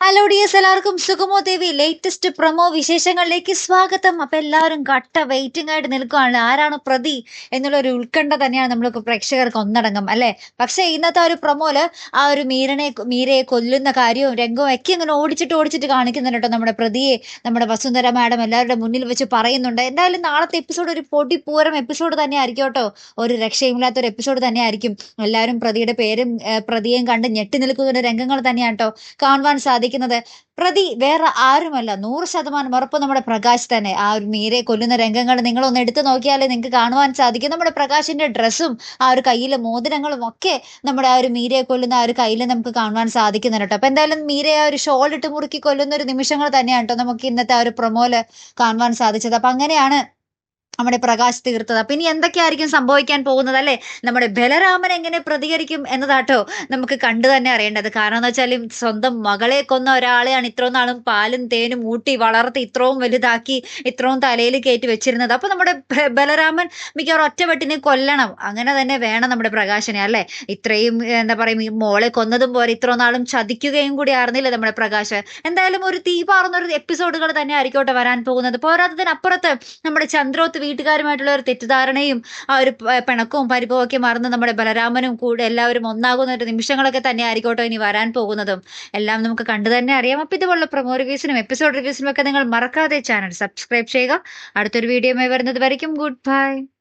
Hello ഡിയസ് എല്ലാവർക്കും സുഗമോ ദേവി latest promo വിശേഷങ്ങളിലേക്ക് സ്വാഗതം. അപ്പൊ എല്ലാവരും കട്ട വെയിറ്റിംഗ് ആയിട്ട് നിൽക്കുകയാണ്. ആരാണ് പ്രതി എന്നുള്ള ഒരു ഉത്കണ്ഠ തന്നെയാണ് നമ്മൾക്ക് പ്രേക്ഷകർക്ക് ഒന്നടങ്കം അല്ലെ? പക്ഷേ ഇന്നത്തെ ആ ഒരു പ്രൊമോൽ ആ ഒരു മീരനെ മീരയെ കൊല്ലുന്ന കാര്യവും രംഗവും ഒക്കെ ഇങ്ങനെ ഓടിച്ചിട്ട് ഓടിച്ചിട്ട് കാണിക്കുന്നുണ്ട് കേട്ടോ നമ്മുടെ പ്രതിയെ. നമ്മുടെ വസുന്ധര മാഡം എല്ലാവരുടെ മുന്നിൽ വെച്ച് പറയുന്നുണ്ട്. എന്തായാലും നാളത്തെ എപ്പിസോഡ് ഒരു പൊടി പൂരം എപ്പിസോഡ് തന്നെ ആയിരിക്കും കേട്ടോ. ഒരു രക്ഷയുമില്ലാത്ത ഒരു എപ്പിസോഡ് തന്നെ ആയിരിക്കും എല്ലാവരും പ്രതിയുടെ പേരും പ്രതിയെയും കണ്ട് ഞെട്ടി നിൽക്കുന്ന രംഗങ്ങൾ തന്നെയാണ് കേട്ടോ. കാണുവാൻ സാധിക്കുന്നത് പ്രതി വേറെ ആരുമല്ല. നൂറ് ശതമാനം ഉറപ്പ് നമ്മുടെ പ്രകാശ് തന്നെ. ആ ഒരു മീരെ കൊല്ലുന്ന രംഗങ്ങൾ നിങ്ങളൊന്ന് എടുത്തു നോക്കിയാലേ നിങ്ങൾക്ക് കാണുവാൻ സാധിക്കും. നമ്മുടെ പ്രകാശിന്റെ ഡ്രസ്സും ആ ഒരു കയ്യിലെ മോതിരങ്ങളും ഒക്കെ നമ്മുടെ ആ ഒരു മീരയെ കൊല്ലുന്ന ആ ഒരു കയ്യിൽ നമുക്ക് കാണുവാൻ സാധിക്കുന്നുണ്ട് കേട്ടോ. അപ്പൊ എന്തായാലും മീരയെ ആ ഒരു ഷോൾ ഇട്ട് മുറുക്കി കൊല്ലുന്ന ഒരു നിമിഷങ്ങൾ തന്നെയാണ് കേട്ടോ നമുക്ക് ഇന്നത്തെ ആ ഒരു പ്രൊമോൽ കാണുവാൻ സാധിച്ചത്. അപ്പൊ അങ്ങനെയാണ് നമ്മുടെ പ്രകാശ് തീർത്തത്. അപ്പൊ ഇനി എന്തൊക്കെയായിരിക്കും സംഭവിക്കാൻ പോകുന്നത് അല്ലേ? നമ്മുടെ ബലരാമൻ എങ്ങനെ പ്രതികരിക്കും എന്നതാട്ടോ നമുക്ക് കണ്ടു തന്നെ അറിയേണ്ടത്. കാരണം എന്ന് വെച്ചാൽ സ്വന്തം മകളെ കൊന്ന ഒരാളെയാണ് ഇത്രയും നാളും പാലും തേനും ഊട്ടി വളർത്തി ഇത്രയും വലുതാക്കി ഇത്രയും തലയിൽ കയറ്റി വെച്ചിരുന്നത്. അപ്പൊ നമ്മുടെ ബലരാമൻ മിക്കവാറും ഒറ്റവെട്ടിനെ കൊല്ലണം. അങ്ങനെ തന്നെ വേണം നമ്മുടെ പ്രകാശനെ അല്ലേ? ഇത്രയും എന്താ പറയുക ഈ മോളെ കൊന്നതും പോലെ ഇത്രയും നാളും ചതിക്കുകയും കൂടി ആയിരുന്നില്ല നമ്മുടെ പ്രകാശ്? എന്തായാലും ഒരു തീ പാർന്ന ഒരു എപ്പിസോഡുകൾ തന്നെ ആയിരിക്കോട്ടെ വരാൻ പോകുന്നത്. പോരാത്തതിനപ്പുറത്ത് നമ്മുടെ ചന്ദ്രോത്ത് വീട്ടുകാരുമായിട്ടുള്ള ഒരു തെറ്റിദ്ധാരണയും ആ ഒരു പിണക്കവും പരിഭവമൊക്കെ മറന്ന് നമ്മുടെ ബലരാമനും കൂടെ എല്ലാവരും ഒന്നാകുന്ന ഒരു നിമിഷങ്ങളൊക്കെ തന്നെ ആയിരിക്കോട്ടോ ഇനി വരാൻ പോകുന്നതും. എല്ലാം നമുക്ക് കണ്ടു തന്നെ അറിയാം. അപ്പം ഇതുപോലുള്ള പ്രൊമോ റിവ്യൂസിനും എപ്പിസോഡ് റിവ്യൂസിനും ഒക്കെ നിങ്ങൾ മറക്കാതെ ചാനൽ സബ്സ്ക്രൈബ് ചെയ്യുക. അടുത്തൊരു വീഡിയോ വരുന്നത് വരയ്ക്കും. Good bye.